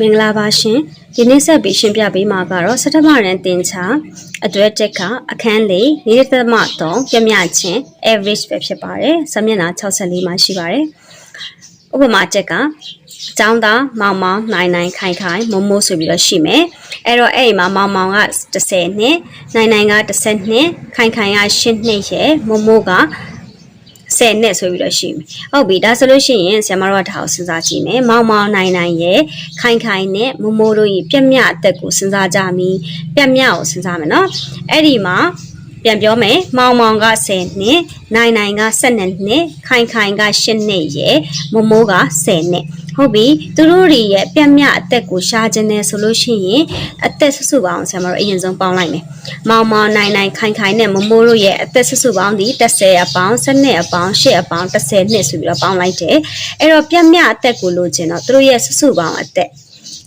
မင်္ဂလာပါရှင်ဒီနေ့ဆက်ပြီးရှင်းပြပေးမှာကတော့စတမရန်တင်ချာအတွဲတက်ကအခန်းလေး၄သမ3ပြမြချင်း average ပဲဖြစ်ပါတယ်စမျက်နှာ64မှာရှိပါတယ်ဥပမာတက်ကចောင်းသားမောင်မောင်နိုင်နိုင်ခိုင်ခိုင်မုံမိုးဆိုပြီးတော့ရှိမယ်အဲ့တော့အဲ့ဒီမှာမောင်မောင်က30နှစ်နိုင်နိုင်က30နှစ်ခိုင်ခိုင်က10နှစ်ရဲ့မုံမိုးက 10နဲ့ဆိုပြီးတော့ရှိမယ်။ဟုတ်ပြီဒါဆိုလို့ရှိရင်ဆရာမတို့ကဒါကိုစဉ်းစားကြည့်မယ်။မောင်မောင်နိုင်နိုင်ရဲ့ခိုင်ခိုင်နဲ့မိုးမိုးတို့ရဲ့ပြက်မြအသက်ကိုစဉ်းစားကြမီပြက်မြကိုစဉ်းစားမယ်နော်။အဲ့ဒီမှာ ပြန်ပြောမယ်မောင်မောင်က10နှစ်နိုင်နိုင်က12နှစ်ခိုင်ခိုင်က8နှစ်ရဲ့မိုးမိုးက10နှစ်ဟုတ်ပြီသူတို့တွေရဲ့ပြက်မြအသက်ကိုရှားခြင်းနဲ့ဆိုလို့ရှိရင်အသက်စုစုပေါင်းဆရာမတို့အရင်ဆုံးပေါင်းလိုက်မယ်မောင်မောင်နိုင်နိုင်ခိုင်ခိုင်နဲ့မမိုးတို့ရဲ့အသက်စုစုပေါင်းဒီ30အပေါင်း12အပေါင်း8အပေါင်း30နှစ်ဆိုပြီးတော့ပေါင်းလိုက်တယ်အဲ့တော့ပြက်မြအသက်ကိုလိုချင်တော့သူတို့ရဲ့စုစုပေါင်းအသက်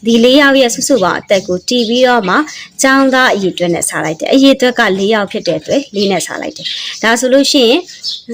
ဒီ၄ယောက်ရဲ့စုစုပေါင်းအသက်ကိုတီးပြီးတော့မှចောင်းသားအရေးအတွက်နဲ့စားလိုက်တယ်အရေးအတွက်က၄ယောက်ဖြစ်တဲ့အတွက်၄နဲ့စားလိုက်တယ်ဒါဆိုလို့ရှိရင်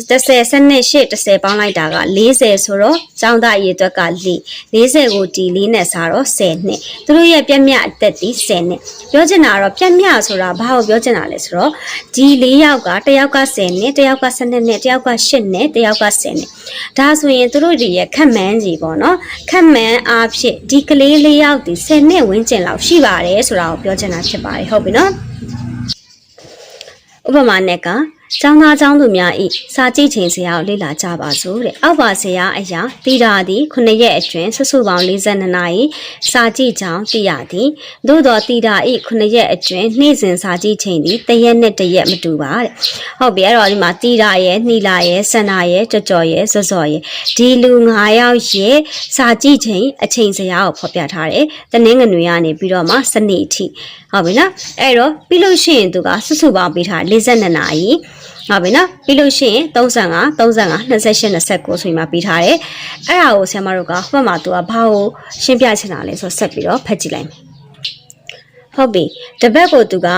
30စနစ်8 30ပေါင်းလိုက်တာက40ဆိုတော့ចောင်းသားအရေးအတွက်က4 40ကိုတီ4နဲ့စားတော့10နှစ်သူတို့ရဲ့ပြက်မြအသက်ဒီ10နှစ်ပြောချင်တာကတော့ပြက်မြဆိုတာဘာကိုပြောချင်တာလဲဆိုတော့ဒီ၄ယောက်ကတစ်ယောက်က10နှစ်တစ်ယောက်က12နှစ်တစ်ယောက်က8နှစ်တစ်ယောက်က10နှစ်ဒါဆိုရင်သူတို့တွေရဲ့ခက်မှန်းကြီးပေါ့နော်ခက်မှန်းအားဖြင့်ဒီကလေးလေးယောက်ဒီ10နှစ်ဝန်းကျင်လောက်ရှိပါတယ်ဆိုတာကိုပြောချင်တာဖြစ်ပါတယ်ဟုတ်ပြီနော်ဥပမာနဲ့က ကျောင်းသားကျောင်းသူများဤစာကြည့်ချိန်စရာကိုလေ့လာကြပါစို့တဲ့အောက်ပါစရာအရာတိတာသည်9ရက်အတွင်းစုစုပေါင်း42နာရီစာကြည့်ကြောင်းသိရသည်သို့တော်တိတာဤ9ရက်အတွင်းနေ့စဉ်စာကြည့်ချိန်သည်တစ်ရက်နဲ့တစ်ရက်မတူပါတဲ့ဟုတ်ပြီအဲ့တော့ဒီမှာတိတာရဲ့နှီလာရဲ့ဆန္ဒရဲ့ကြော်ကြော်ရဲ့စောစောရဲ့ဒီလူ9ယောက်ရဲ့စာကြည့်ချိန်အချိန်စရာကိုဖော်ပြထားတယ်တနင်္ဂနွေကနေပြီးတော့မှစနေအထိဟုတ်ပြီနော်အဲ့တော့ပြီးလို့ရှိရင်သူကစုစုပေါင်းပေးထား42နာရီ ဟုတ်ပြီနော်ပြီးလို့ရှိရင်35 35 28 29ဆိုပြီးမှပြီးထားတယ်အဲ့ဒါကိုဆရာမတို့ကဟိုဘက်မှာသူကဘာကိုရှင်းပြချင်တာလဲဆိုတော့ဆက်ပြီးတော့ဖတ်ကြည့်လိုက်မယ်ဟုတ်ပြီတပတ်ကိုသူက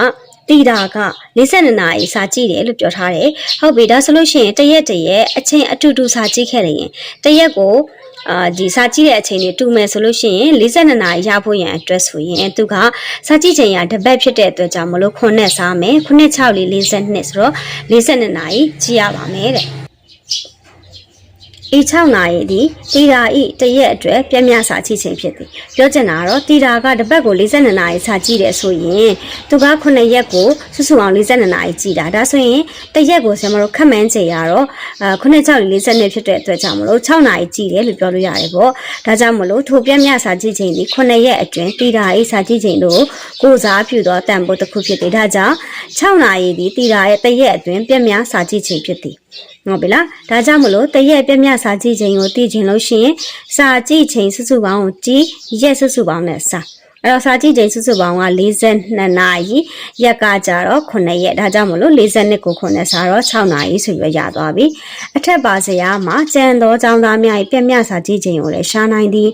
တီတာက42နာရီစာကြည့်တယ်လို့ပြောထားတယ်ဟုတ်ပြီဒါဆိုလို့ရှိရင်တရက်တရက်အချိန်အတူတူစာကြည့်ခဲ့တယ်ရင်တရက်ကို အာဒီစာကြည့်တဲ့အချိန်တွေတူမယ်ဆိုလို့ရှိရင်42နာရီရဖို့ရန်အတွက်ဆိုရင်သူကစာကြည့်ချိန်ရတပတ်ဖြစ်တဲ့အတွက်ကြောင့်မလို့ခုနှစ်စားမယ်ခုနှစ်6လေး42ဆိုတော့42နာရီကြည့်ရပါမယ်တဲ့ ဤ6နာရီဒီတီတာဤတရက်အတွက်ပြည့်မြစာကြည့်ချိန်ဖြစ်သည်ပြောချင်တာကတော့တီတာကတစ်ပတ်ကို42နာရီစာကြည့်တယ်ဆိုရင်သူက9ရက်ကိုစုစုပေါင်း42နာရီကြည့်တာဒါဆိုရင်တရက်ကိုဆရာမတို့ခက်မှန်းချိန်ရတော့အာ9 6 42ဖြစ်တဲ့အတွက်ကြောင့်မလို့6နာရီကြည့်တယ်လို့ပြောလို့ရတယ်ပေါ့ဒါကြောင့်မလို့ထိုပြည့်မြစာကြည့်ချိန်ဒီ9ရက်အတွင်းတီတာဤစာကြည့်ချိန်တို့ကိုစားပြုသောတန်ဖိုးတစ်ခုဖြစ်တယ်ဒါကြောင့်6နာရီဒီတီတာရဲ့တရက်အတွင်းပြည့်မြစာကြည့်ချိန်ဖြစ်သည်ဟုတ်ပြီလားဒါကြောင့်မလို့တရက်ပြည့်မြစာကြည့်ချိန်ကိုသိချင်လို့ရှိရင်စာကြည့်ချိန်စုစုပေါင်းကိုကြည့်ရက်စုစုပေါင်းနဲ့စာအဲ့တော့စာကြည့်ချိန်စုစုပေါင်းက42နာရီရက်ကကြတော့9ရက်ဒါကြောင့်မလို့42ကို9စာတော့6နာရီဆိုပြီးရသွားပြီအထက်ပါစရာမှာကျန်သောចောင်းသားများ၏ပြည့်မြစာကြည့်ချိန်ကိုလည်းရှားနိုင်သည်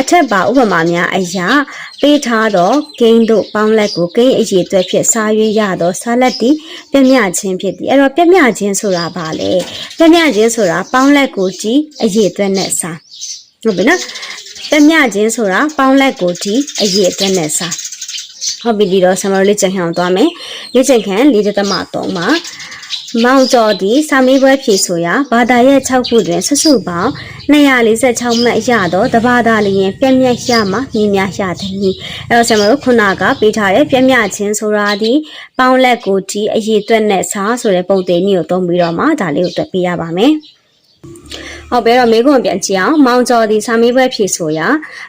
အထက်ပါဥပမာများအရာပေးထားသောဂိမ်းတို့ပေါင်းလက်ကိုဂိမ်းအရေးအတွက်ဖြင့်စားရွေးရသောစားလက်သည်ပြည့်မြခြင်းဖြစ်သည်အဲ့တော့ပြည့်မြခြင်းဆိုတာဘာလဲပြည့်မြခြင်းဆိုတာပေါင်းလက်ကိုကြည့်အရေးအတွက်နဲ့စားဟုတ်ပြီနော်ပြည့်မြခြင်းဆိုတာပေါင်းလက်ကိုကြည့်အရေးအတွက်နဲ့စားဟုတ်ပြီဒီတော့ဆမလေးချက်ခံအောင်သွားမယ်လေ့ကျင့်ခန်း၄သမ3 မှာမောင်ကျော်သည်စာမေးပွဲဖြေဆိုရာဘာသာရဲ့6ခုတွင်စုစုပေါင်း246မှတ်ရတော့တဘာသာလျင်ပြည့်မြတ်ရမှမြင်များရသည်။အဲတော့ဆရာမတို့ခုနကပေးထားတဲ့ပြည့်မြတ်ခြင်းဆိုတာဒီပေါင်းလက်ကိုကြည့်အရေးအတွက်နဲ့စားဆိုတဲ့ပုံသေးနည်းကိုသုံးပြီးတော့မှဒါလေးကိုတွက်ပေးရပါမယ်။ ဟုတ်ပြီတော့မေခွန်ပြန်ကြည့်အောင်မောင်ကျော်ဒီစာမေးပွဲဖြေဆိုရာ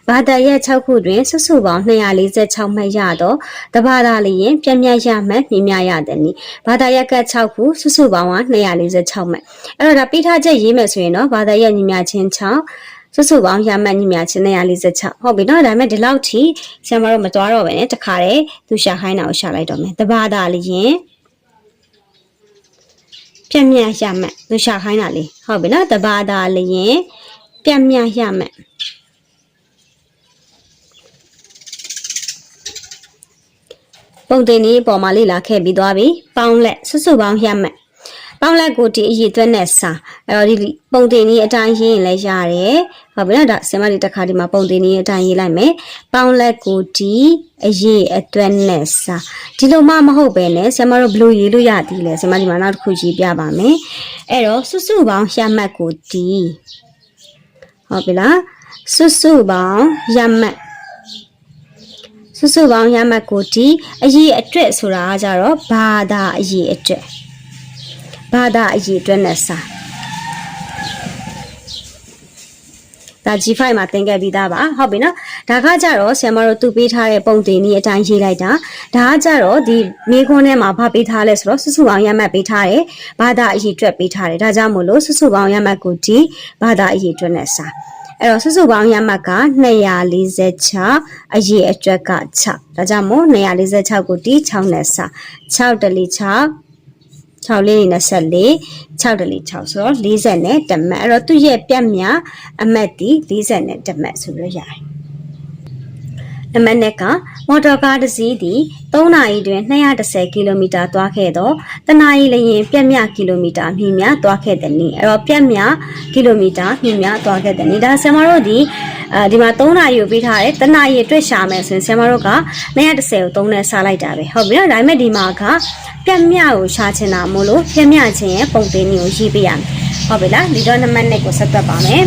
ဘာသာရဲ့6ခုတွင်စုစုပေါင်း246မှတ်ရတော့တဘာသာလျင်ပြည့်မြတ်ရမှမြင်များရသည်နိဘာသာရက်က6ခုစုစုပေါင်းက246မှတ်အဲ့တော့ဒါပိထားချက်ရေးမယ်ဆိုရင်တော့ဘာသာရက်ညီမြချင်း6စုစုပေါင်းရမှတ်ညီမြချင်း246ဟုတ်ပြီနော်ဒါပေမဲ့ဒီလောက်ထိဆရာမတို့မသွားတော့ပဲねတခါတည်းသူရှာခိုင်းတာကိုရှာလိုက်တော့မယ်တဘာသာလျင် ပြက်မြတ်ရမှတ်သူရှာခိုင်းတာလေဟုတ်ပြီနော်တဘာသာလျင်ပြက်မြတ်ရမှတ်ပုံတင်นี้ပေါ်မှာလေ့လာခဲ့ပြီးသွားပြီပေါင်းလက်စုစုပေါင်းရမှတ်ပေါင်းလက်ကိုဒီအရေးအတွက်နဲ့စာအဲ့တော့ဒီပုံတင်ကြီးအတိုင်းရေးရင်လည်းရတယ် ဟုတ်ပြီနော်ဒါဆင်မဒီတစ်ခါဒီမှာပုံတင်ကြီးအတိုင်းရေးလိုက်မယ်ပေါင်းလက်ကိုဒီအရေးအတွက်နဲ့စာဒီလိုမှမဟုတ်ပဲနဲ့ဆင်မတို့ဘယ်လိုရေးလို့ရသည်လဲဆင်မဒီမှာနောက်တစ်ခုရေးပြပါမယ်အဲ့တော့စုစုပေါင်းရမှတ်ကိုဒီဟုတ်ပြီလားစုစုပေါင်းရမှတ်စုစုပေါင်းရမှတ်ကိုဒီအရေးအတွက်ဆိုတာကကြတော့ဘာသာအရေးအတွက်ဘာသာအရေးအတွက်နဲ့စာ ဒါ G5 မှာသင်ခဲ့ပြီးသားပါဟုတ်ပြီနော်ဒါကကြတော့ဆရာမတို့သူပေးထားတဲ့ပုံတင်ကြီးအတိုင်းရေးလိုက်တာဒါကကြတော့ဒီမိခွန်းထဲမှာဘာပေးထားလဲဆိုတော့စုစုပေါင်းရမှတ်ပေးထားတယ်ဘာသာအရေးအတွက်ပေးထားတယ်ဒါကြောင့်မို့လို့စုစုပေါင်းရမှတ်ကိုဒီဘာသာအရေးအတွက်နဲ့စာအဲ့တော့စုစုပေါင်းရမှတ်က246အရေးအတွက်က6ဒါကြောင့်မို့246ကိုဒီ6နဲ့စ6တလီ6 6လေးနဲ့24 6တလီ6ဆိုတော့40နဲ့တမတ်အဲ့တော့သူ့ရဲ့ပြတ်မြအမတ်ဒီ40နဲ့တမတ်ဆိုလို့ရတယ် နံပါတ်1ကမော်တော်ကားတစ်စီးသည်3နာရီတွင်210ကီလိုမီတာသွားခဲ့တော့တနာရီလျင်ပြက်မြကီလိုမီတာမြင့်မြသွားခဲ့တဲ့နည်းအဲ့တော့ပြက်မြကီလိုမီတာမြင့်မြသွားခဲ့တဲ့နည်းဒါဆင်မတို့ဒီအဲဒီမှာ3နာရီကိုပေးထားတယ်တနာရီအတွက်ရှာမယ်ဆိုရင်ဆင်မတို့က210ကို3နဲ့စားလိုက်တာပဲဟုတ်ပြီနော်ဒါပေမဲ့ဒီမှာကပြက်မြကိုရှာချင်တာမို့လို့ပြက်မြချင်းရဲ့ပုံသေးနည်းကိုရေးပေးရမယ်ဟုတ်ပြီလားဒီတော့နံပါတ်1ကိုဆက်သွက်ပါမယ်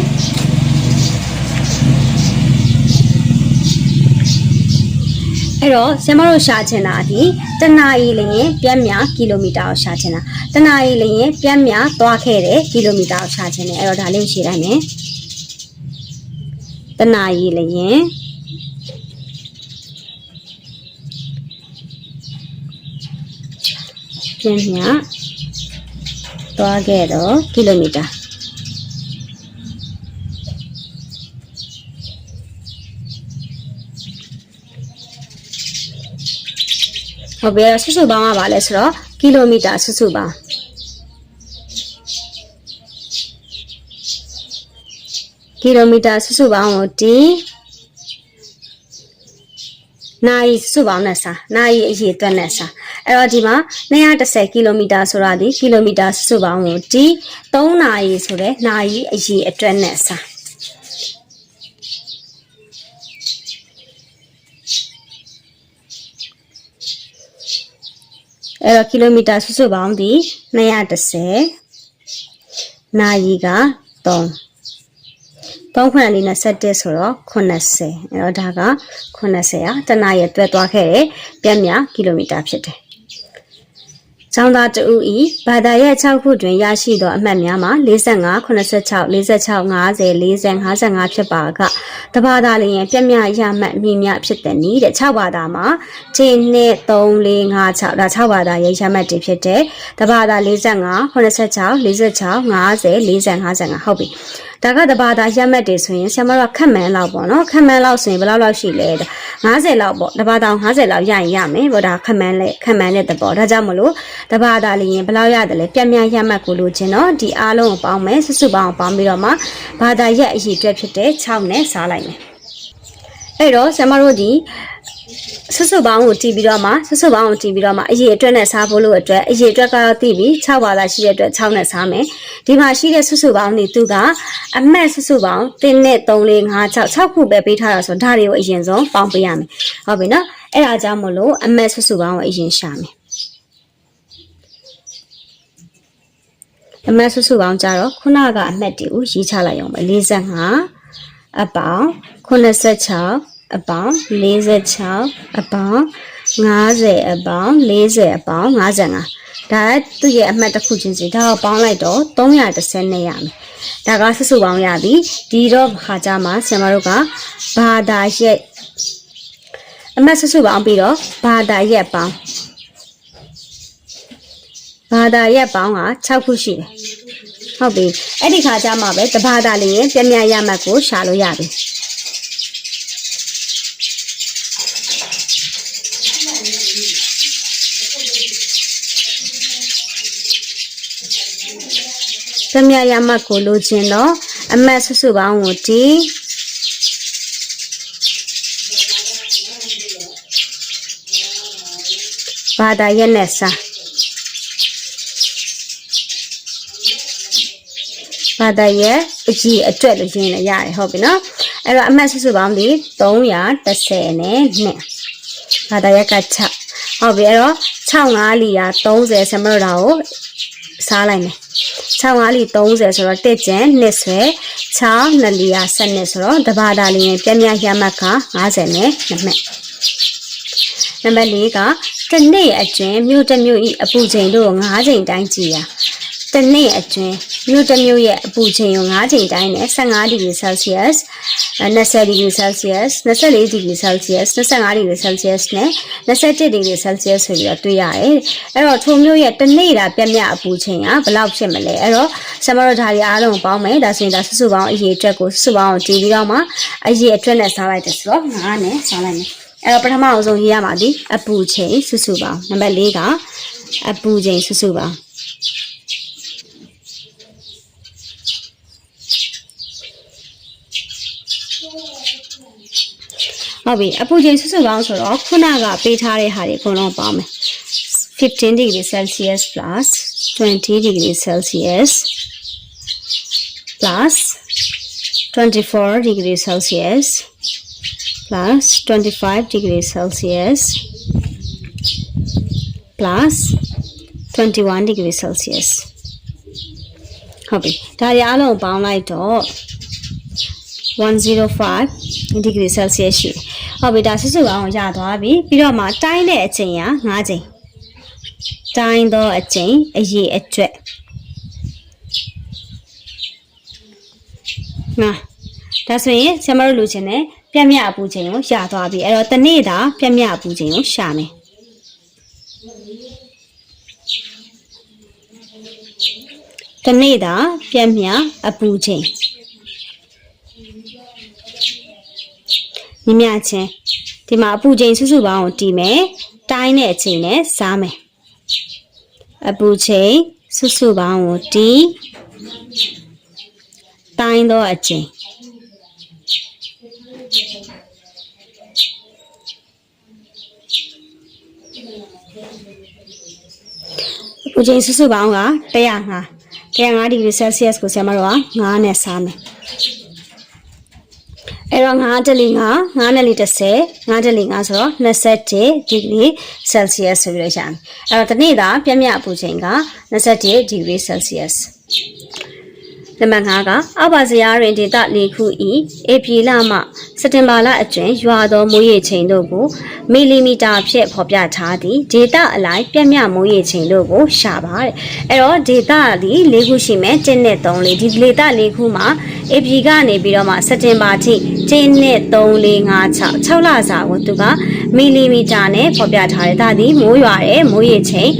အဲ့တော့ဆင်မတို့ရှာချင်တာဒီတနာရီလျင်ပြက်မြကီလိုမီတာကိုရှာချင်တာတနာရီလျင်ပြက်မြသွားခဲ့တဲ့ကီလိုမီတာကိုရှာချင်တယ်အဲ့တော့ဒါလေးကိုရှင်းလိုက်မယ်တနာရီလျင်ပြက်မြသွားခဲ့တော့ကီလိုမီတာ ဟုတ်ပြီအဲ့တော့စုစုပေါင်းကဘာလဲဆိုတော့ကီလိုမီတာစုစုပေါင်းကီလိုမီတာစုစုပေါင်းကိုဒီနိုင်စုပေါင်းနဲ့စာနိုင်အရေးအတွက်နဲ့စာအဲ့တော့ဒီမှာ210ကီလိုမီတာဆိုတာဒီကီလိုမီတာစုစုပေါင်းကိုဒီ3နာရီဆိုတဲ့နိုင်အရေးအတွက်နဲ့စာ အဲ့တော့ကီလိုမီတာစုစုပေါင်းဒီ210နာရီက3 3ခွန်းလေးနဲ့7ဆိုတော့80အဲ့တော့ဒါက80อ่ะတနာရဲ့တွဲသွားခဲ့တဲ့ပြက်မြကီလိုမီတာဖြစ်တယ်။ ကျောင်းသားတဦးဤဘာသာရဲ့6ခုတွင်ရရှိသောအမှတ်များမှာ45 86 46 50 40 55ဖြစ်ပါကတဘာသာလျင်ပြက်မြရမှတ်မြင့်မြဖြစ်တဲ့နီးတဲ့6ဘာသာမှာ1 2 3 4 5 6ဒါ6ဘာသာရဲ့ရမှတ်တွေဖြစ်တဲ့တဘာသာ45 86 46 50 40 55ဟုတ်ပြီ။ ဒါကတဘာသာရက်မှတ်တွေဆိုရင်ဆရာမတို့ခက်မှန်းလောက်ပေါ့နော်ခက်မှန်းလောက်ဆိုရင်ဘယ်လောက်လောက်ရှိလဲ50လောက်ပေါ့တဘာသာ50လောက်ရရင်ရမယ်ဘောဒါခက်မှန်းလဲခက်မှန်းတဲ့တဘောဒါကြောင့်မလို့တဘာသာလေးရင်ဘယ်လောက်ရတယ်လဲပြက်မြရက်မှတ်ကိုလို့ခြင်းတော့ဒီအားလုံးကိုပေါင်းမယ်စုစုပေါင်းပေါင်းပြီးတော့မှဘာသာရက်အရေးအတွက်ဖြစ်တဲ့6နဲ့စားလိုက်မယ်အဲ့တော့ဆရာမတို့ဒီ ဆွဆွပေါင်းကိုတီးပြီးတော့မှဆွဆွပေါင်းကိုတီးပြီးတော့မှအရေးအတွက်နဲ့စားဖို့လို့အတွက်အရေးအတွက်ကတော့တီးပြီး6ပါးသာရှိတဲ့အတွက်6နဲ့စားမယ်ဒီမှာရှိတဲ့ဆွဆွပေါင်းတွေသူကအမတ်ဆွဆွပေါင်း1နဲ့3 4 5 6 6ခုပဲပေးထားတာဆိုတော့ဒါတွေကိုအရင်ဆုံးပေါင်းပေးရမယ်ဟုတ်ပြီနော်အဲ့ဒါကြောင့်မလို့အမတ်ဆွဆွပေါင်းကိုအရင်ရှာမယ်အမတ်ဆွဆွပေါင်းကြတော့ခုနကအမတ်တွေကိုရေးချလိုက်အောင်ပဲ45အပေါင်း86 အပေါင်း46အပေါင်း50အပေါင်း40အပေါင်း55ဒါကသူ့ရဲ့အမှတ်တစ်ခုချင်းစီဒါကိုပေါင်းလိုက်တော့330နဲ့ရမယ်ဒါကဆစုပေါင်းရပြီဒီတော့ခါကြမှာဆင်မတို့ကဘာသာရက်အမှတ်ဆစုပေါင်းပြီးတော့ဘာသာရက်ပေါင်းဘာသာရက်ပေါင်းက6ခုရှိတယ်ဟုတ်ပြီအဲ့ဒီခါကြမှာပဲတဘာသာလေးရင်ပြမြရမှတ်ကိုရှာလို့ရပြီ သမယရမတ်ကိုလိုချင်တော့အမတ်ဆွစုပေါင်းကိုဒီဘာသာရက်နဲ့စာဘာသာရဲ့အကြီးအတွက်လို့ရင်းလည်းရတယ်ဟုတ်ပြီနော်အဲ့တော့အမှတ်စုစုပေါင်းဒီ330နဲ့2ဘာသာရဲ့က6ဟုတ်ပြီအဲ့တော့6 5လီယာ30ဆမရတာကိုစားလိုက်မယ် 6 5လီ30ဆိုတော့တစ်ကျန်နှစ်ဆွဲ6နှစ်လီယာ7ဆိုတော့တဘာသာလီရင်ပြည့်မြတ်ရမှတ်က50နဲ့2မှတ်နံပါတ်၄ကတစ်နေ့အတွင်းမြို့တစ်မြို့ဤအပူချိန်တို့9ချိန်တိုင်းကြည်ရတစ်နေ့အတွင်း မြို့တစ်မြို့ရဲ့အပူချိန်ကို9ချိန်တိုင်းနဲ့15ဒီဂရီဆယ်ဆီယပ်20ဒီဂရီဆယ်ဆီယပ်24ဒီဂရီဆယ်ဆီယပ်25ဒီဂရီဆယ်ဆီယပ်နဲ့27ဒီဂရီဆယ်ဆီယပ်ဆိုပြီးတော့တွေ့ရတယ်အဲ့တော့ထိုမြို့ရဲ့တစ်နေ့တာပြည့်မြတ်အပူချိန်ကဘယ်လောက်ဖြစ်မလဲအဲ့တော့ဆမရဓာရီအားလုံးပေါင်းမယ်ဒါဆိုရင်ဒါစုစုပေါင်းအရေးအတွက်ကိုစုစုပေါင်းကိုတည်ပြီးတော့မှအရေးအတွက်နဲ့စားလိုက်တယ်ဆိုတော့9နဲ့စားလိုက်မယ်အဲ့တော့ပထမအောင်ဆုံးရေးရမှာဒီအပူချိန်စုစုပေါင်းနံပါတ်၄ကအပူချိန်စုစုပေါင်း ဟုတ်ပြီအပူချိန်စုစုပေါင်းဆိုတော့ခုနကပေးထားတဲ့ဟာတွေအကုန်လုံးပေါင်းမယ်15 degree celsius plus 20 degree celsius plus 24 degree celsius plus 25 degree Celsius plus 21 degree Celsius ဟုတ်ပြီဒါတွေအားလုံးပေါင်းလိုက်တော့ 105 degree Celsius ရှိတယ်ဟုတ်ပြီဒါစုစုအောင်ရသွားပြီပြီးတော့မှတိုင်းတဲ့အချိန်က9ချိန်တိုင်းတော့အချိန်အရေးအတွက်နာဒါဆိုရင်ဆရာမတို့လူချင်းနဲ့ပြက်မြအပူချိန်ကိုရှာသွားပြီအဲ့တော့တနေ့တာပြက်မြအပူချိန်ကိုရှာမယ်တနေ့တာပြက်မြအပူချိန် မြမြချင်းဒီမှာအပူချိန်စုစုပေါင်းကိုတီးမယ်တိုင်းတဲ့အချိန်နဲ့စားမယ်အပူချိန်စုစုပေါင်းကိုတီးတိုင်းတော့အချိန်ပူချိန်စုစုပေါင်းက105 105ဒီဂရီဆယ်ဆီယပ်ကိုဆရာမတို့က9နဲ့စားမယ် အဲ့တော့9တလီ9 9နဲ့လီ30 9တလီ9ဆိုတော့27ဒီဂရီဆယ်ဆီယပ်ဆိုပြီးတော့ရှာမယ်အဲ့တော့ဒီနေ့သာပြည့်မြတ်အပူချိန်က27ဒီဂရီဆယ်ဆီယပ် နံပါတ်5ကအောက်ပါစရာတွင်ဒေတာ၄ခုဤဧပြီလမှစက်တင်ဘာလအတွင်းရွာသောမိုးရေချိန်တို့ကိုမီလီမီတာဖြင့်ဖော်ပြထားသည်ဒေတာအလိုက်ပြည့်မြမိုးရေချိန်တို့ကိုရှာပါတဲ့အဲ့တော့ဒေတာဒီ၄ခုရှိမယ်1နဲ့3လေးဒီဒေတာ၄ခုမှာဧပြီကနေပြီးတော့မှစက်တင်ဘာထိ1နဲ့3 4 5 6 6လစာကိုသူကမီလီမီတာနဲ့ဖော်ပြထားတယ်ဒါဒီမိုးရွာတဲ့မိုးရေချိန်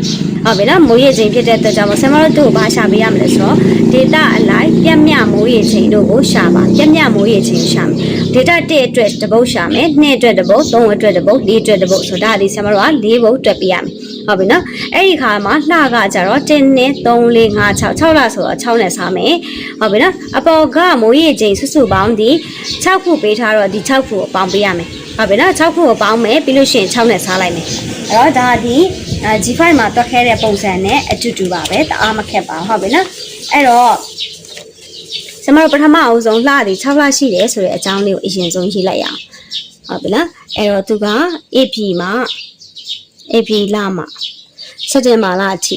ဟုတ်ပြီနော်မိုးရေချိန်ဖြစ်တဲ့အတွက်ကြောင့်ဆင်မတို့တို့ဘာရှာပေးရမလဲဆိုတော့ data အလိုက်ပြက်မြမိုးရေချိန်တို့ကိုရှာပါပြက်မြမိုးရေချိန်ရှာမယ် data 1အတွက်တစ်ပုတ်ရှာမယ်2အတွက်တစ်ပုတ်3အတွက်တစ်ပုတ်4အတွက်တစ်ပုတ်ဆိုတော့ဒါဒီဆင်မတို့က4ပုတ်တွက်ပေးရမယ်ဟုတ်ပြီနော်အဲ့ဒီခါမှာလှကကြတော့1နဲ့3 4 5 6 6လဆိုတော့6နဲ့စားမယ်ဟုတ်ပြီနော်အပေါ်ကမိုးရေချိန်စုစုပေါင်းဒီ6ခုပေးထားတော့ဒီ6ခုကိုပေါင်းပေးရမယ် ဟုတ်ပြီနော်6ခုကိုပေါင်းမယ်ပြီးလို့ရှိရင်6နဲ့စားလိုက်မယ်အဲ့တော့ဒါဒီ G5 မှာတွက်ခဲတဲ့ပုံစံနဲ့အတူတူပါပဲတအားမခက်ပါဟုတ်ပြီနော်အဲ့တော့ကျွန်တော်တို့ပထမအဆုံးလှသည်6လရှိတယ်ဆိုတဲ့အကြောင်းလေးကိုအရင်ဆုံးရေးလိုက်ရအောင်ဟုတ်ပြီလားအဲ့တော့သူက AP မှာ AP လမှာစက်တင်ဘာလအထိ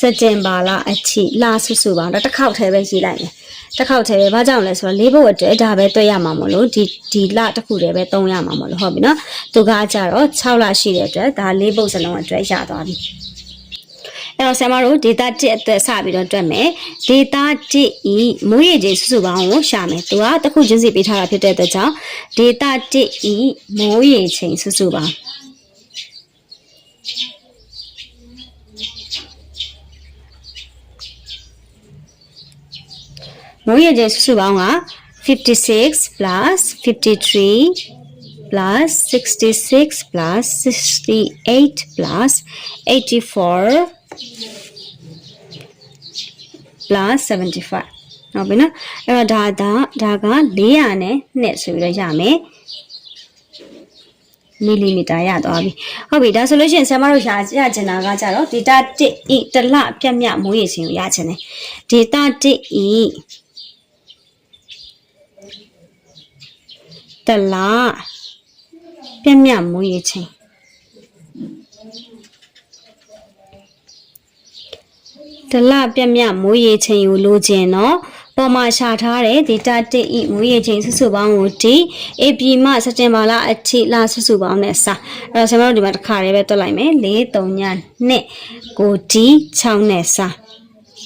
စက်တင်ဘာလအထိလဆုစုပါတော့တစ်ခေါက်တည်းပဲရေးလိုက်မယ် တစ်ခေါက်တည်းပဲဘာကြောင့်လဲဆိုတော့လေးဘုတ်အတွက်ဒါပဲတွေ့ရမှာမလို့ဒီဒီလတစ်ခုတည်းပဲသုံးရမှာမလို့ဟုတ်ပြီနော်သူကကြတော့6လရှိတဲ့အတွက်ဒါလေးဘုတ်စလုံးအတွက်ရသွားပြီအဲ့တော့ဆရာမတို့ data 1အတွက်စပြီးတော့တွက်မယ် data 1ဤမိုးရေချိန်စုစုပေါင်းကိုရှာမယ်သူကတစ်ခုချင်းစီပေးထားတာဖြစ်တဲ့အတွက်ကြောင့် data 1ဤမိုးရေချိန်စုစုပေါင်း မိုးရေချိန်စုစုပေါင်းက56 plus 53 plus 66 plus 68 plus 84 plus 75ဟုတ်ပြီနော်အဲ့တော့ဒါဒါဒါက400နဲ့နှစ်ဆိုပြီးတော့ရမယ်မီလီမီတာရသွားပြီဟုတ်ပြီဒါဆိုလို့ရှိရင်ဆရာမတို့ရရချင်တာကကြတော့ data 1 e တလပြတ်မြတ်မိုးရေချိန်ကိုရချင်တယ် data 1 e တလပြတ်မြတ်မိုးရေချိန်တလပြတ်မြတ်မိုးရေချိန်ကိုလိုချင်တော့ပေါ်မှာရှာထားတဲ့ data 1 e မိုးရေချိန်စုစုပေါင်းကိုဒီ AP မှစက်တင်ဘာလအထိလစုစုပေါင်းနဲ့စအဲ့တော့ဆရာမတို့ဒီမှာတစ်ခါတည်းပဲတွက်လိုက်မယ်4 3ည2ကိုဒီ6နဲ့စ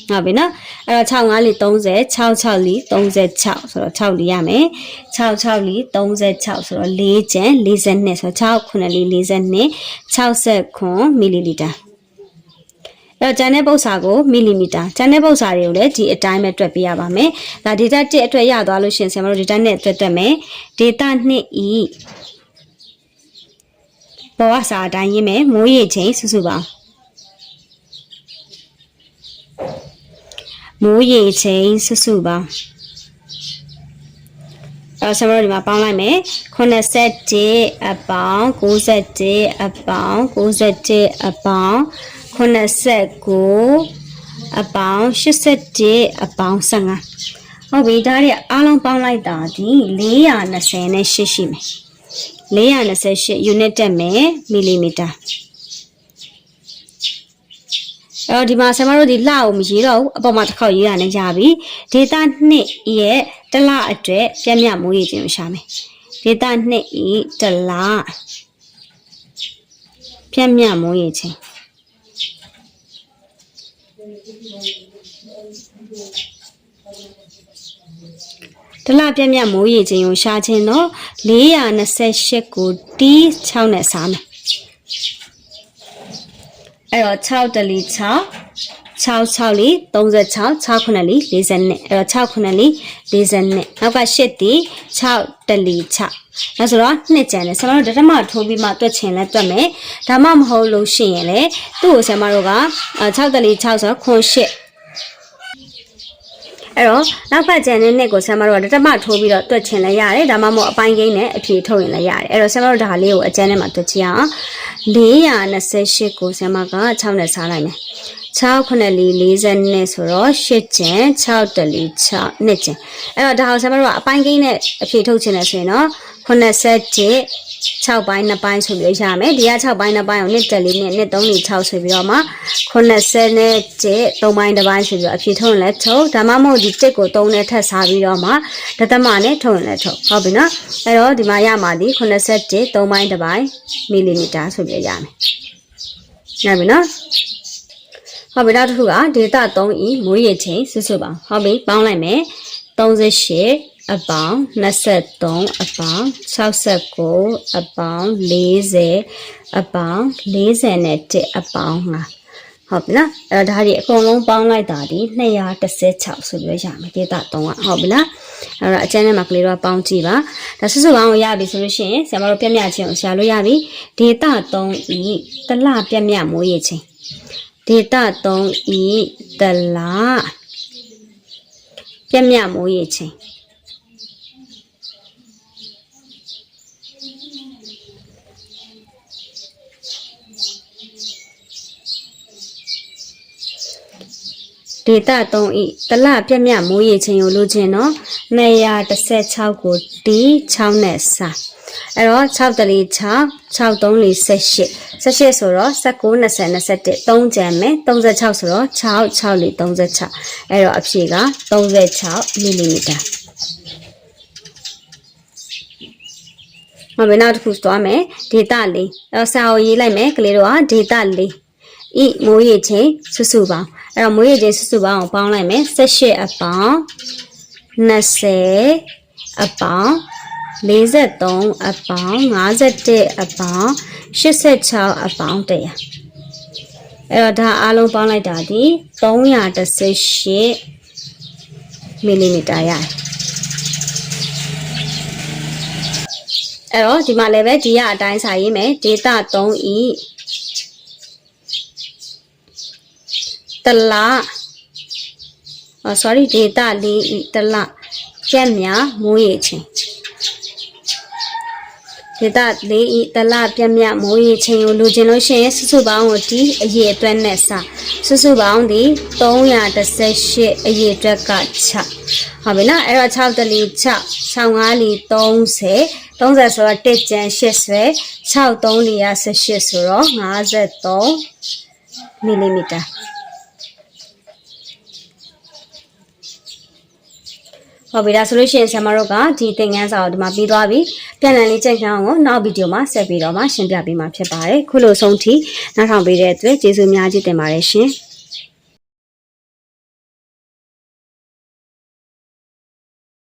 ဟုတ်ပြီနော်အဲ့တော့6 5လီ30 6 6လီ36ဆိုတော့6လီရမယ်6 6လီ36ဆိုတော့4ကျန်42ဆိုတော့6 9လီ42 60ခွန်မီလီလီတာအဲ့တော့ကျန်တဲ့ပု္ပ္ပစာကိုမီလီမီတာကျန်တဲ့ပု္ပ္ပစာတွေကိုလည်းဒီအတိုင်းပဲတွက်ပြရပါမယ်ဒါ data 1အတွက်ရသွားလို့ရှရင်ဆရာမတို့ data နဲ့တွက်တွက်မယ် data 2 e ပေါ်ကစာအတိုင်းရင်းမယ်မိုးရေချိန်စုစုပေါင်း မိုးရေချိန်စုစုပေါင်းအဲဆရာတို့ဒီမှာပေါင်းလိုက်မယ်87အပေါင်း91အပေါင်း91အပေါင်း89အပေါင်း87အပေါင်း15ဟုတ်ပြီဒါတွေအားလုံးပေါင်းလိုက်တာဒီ420နဲ့8ရှိမယ်428 unit တက်မယ်မီလီမီတာ အဲ့တော့ဒီမှာဆရာမတို့ဒီလကိုမရေးတော့ဘူးအပေါ်မှာတစ်ခေါက်ရေးရနေကြပြီဒေတာ2ရဲ့တလအတွက်ပြည့်မြတ်မိုးရေးခြင်းကိုရှာမယ်ဒေတာ2ဤတလပြည့်မြတ်မိုးရေးခြင်းတလပြည့်မြတ်မိုးရေခြင်းကိုရှာခြင်းတော့428ကိုတီး6နဲ့စားမယ် အဲ့တော့6တလီ6 6 6လီ36 6ခုနှစ်လီ42အဲ့တော့6ခုနှစ်လီ42နောက်က8တီ6တလီ6ဒါဆိုတော့နှစ်ကျန်တယ်ဆရာမတို့ဓမ္မထိုးပြီးမှတွက်ချင်လဲတွက်မယ်ဒါမှမဟုတ်လို့ရှိရင်လေသူ့ကိုဆရာမတို့က6တလီ6ဆိုတော့ခွန်8အဲ့တော့နောက်ပတ်ကျန်တဲ့နှစ်ကိုဆရာမတို့ကဓမ္မထိုးပြီးတော့တွက်ချင်လဲရတယ်ဒါမှမဟုတ်အပိုင်းကိန်းနဲ့အဖြေထုတ်ရင်လည်းရတယ်အဲ့တော့ဆရာမတို့ဒါလေးကိုအကျန်းထဲမှာတွက်ချင်အောင် 428ကိုဆရာမက6နဲ့စားလိုက်မယ်6ခုနှစ်လီ40နဲ့ဆိုတော့8ကျန်6တလီ6နှစ်ကျန်အဲ့တော့ဒါအောင်ဆရာမတို့ကအပိုင်းကိန်းနဲ့အဖြေထုတ်ချင်တယ်ဆိုရင်တော့87 6ပိုင်း2ပိုင်းဆိုပြီးရမယ်ဒီက6ပိုင်း2ပိုင်းကိုနှစ်တလီနဲ့နှစ်3လီ6ဆိုပြီးတော့မှ80နဲ့3ပိုင်း2ပိုင်းဆိုပြီးတော့အဖြေထုတ်ရင်လည်းထုတ်ဒါမှမဟုတ်ဒီတစ်ကို3နဲ့ထပ်စားပြီးတော့မှဒသမနဲ့ထုတ်ရင်လည်းထုတ်ဟုတ်ပြီနော်အဲ့တော့ဒီမှာရမှာဒီ87 3ပိုင်း2ပိုင်းမီလီမီတာဆိုပြီးရမယ်ရပြီနော်ဟုတ်ပြီနောက်တစ်ခုကဒေတာ 3 e မိုးရေချိန်စုစုပေါင်းဟုတ်ပြီပေါင်းလိုက်မယ်38 အပေါင်း23အပေါင်း69အပေါင်း40အပေါင်း40နဲ့1အပေါင်း5ဟုတ်ပြီလားအဲ့တော့ဒါဒီအကုန်လုံးပေါင်းလိုက်တာဒီ216ဆိုပြီးရမယ်ဒေတာ3ကဟုတ်ပြီလားအဲ့တော့အကျဉ်းထဲမှာကလေးတော့ပေါင်းကြည့်ပါဒါစုစုပေါင်းကိုရပြီဆိုလို့ရှိရင်ဆရာမတို့ပြည့်မြတ်ချင်းကိုရှာလို့ရပြီဒေတာ3ဤတလပြည့်မြတ်မိုးရေချိန်ဒေတာ3ဤတလပြည့်မြတ်မိုးရေချိန် ဒေတာ3ဤတလပြက်မြမိုးရေချိန်ကိုလိုချင်တော့216ကိုတီ6နဲ့စာအဲ့တော့6တလီ6 6 3လီ18 18ဆိုတော့19 20 21 3ကျန်မယ်36ဆိုတော့6 6လီ36အဲ့တော့အဖြေက36မီ မီတာမဘယ်နောက်တစ်ခုသွားမယ်ဒေတာလေးအဲ့တော့စာအုပ်ရေးလိုက်မယ်ကလေးတို့ကဒေတာလေးဤမိုးရေချိန်စုစုပေါင်းအဲ့တော့မွေးရည်စုစုပေါင်းကိုပေါင်းလိုက်မယ်18အပေါင်း20အပေါင်း43အပေါင်း51အပေါင်း86အပေါင်း100အဲ့တော့ဒါအားလုံးပေါင်းလိုက်တာဒီ318မီလီမီတာရတယ် အဲ့တော့ဒီမှာလည်းပဲဒီရအတိုင်းစာရေးမယ်ဒေတာ3ဤတလအော် sorry ဒေတာလေးဤတလကျက်မြမိုးရေချင်းဒေဒေတာလေးဤတလပြက်မြတ်မိုးရေချိန်ကိုလိုချင်လို့ရှိရင်စုစုပေါင်းကိုဒီအရေအတွက်နဲ့စစုစုပေါင်းဒီ318အရေအတွက်က6ဟုတ်ပြီနော်အဲ့တော့6တလီ6 65လီ30 30ဆိုတော့1ကျန်80 63လီက18ဆိုတော့53မီလီမီတာဟုတ်ပြီဒါဆိုလို့ရှိရင်ဆရာမတို့ကဒီသင်ခန်းစာကိုဒီမှာပြီးသွားပြီပြန်လည်လေးကြိုက်ကြအောင်ကိုနောက်ဗီဒီယိုမှာဆက်ပြီးတော့မှရှင်းပြပေးမှာဖြစ်ပါတယ်ခုလိုဆုံးထိနောက်ထောင်ပေးတဲ့အတွက်ကျေးဇူးအများကြီးတင်ပါတယ်ရှင်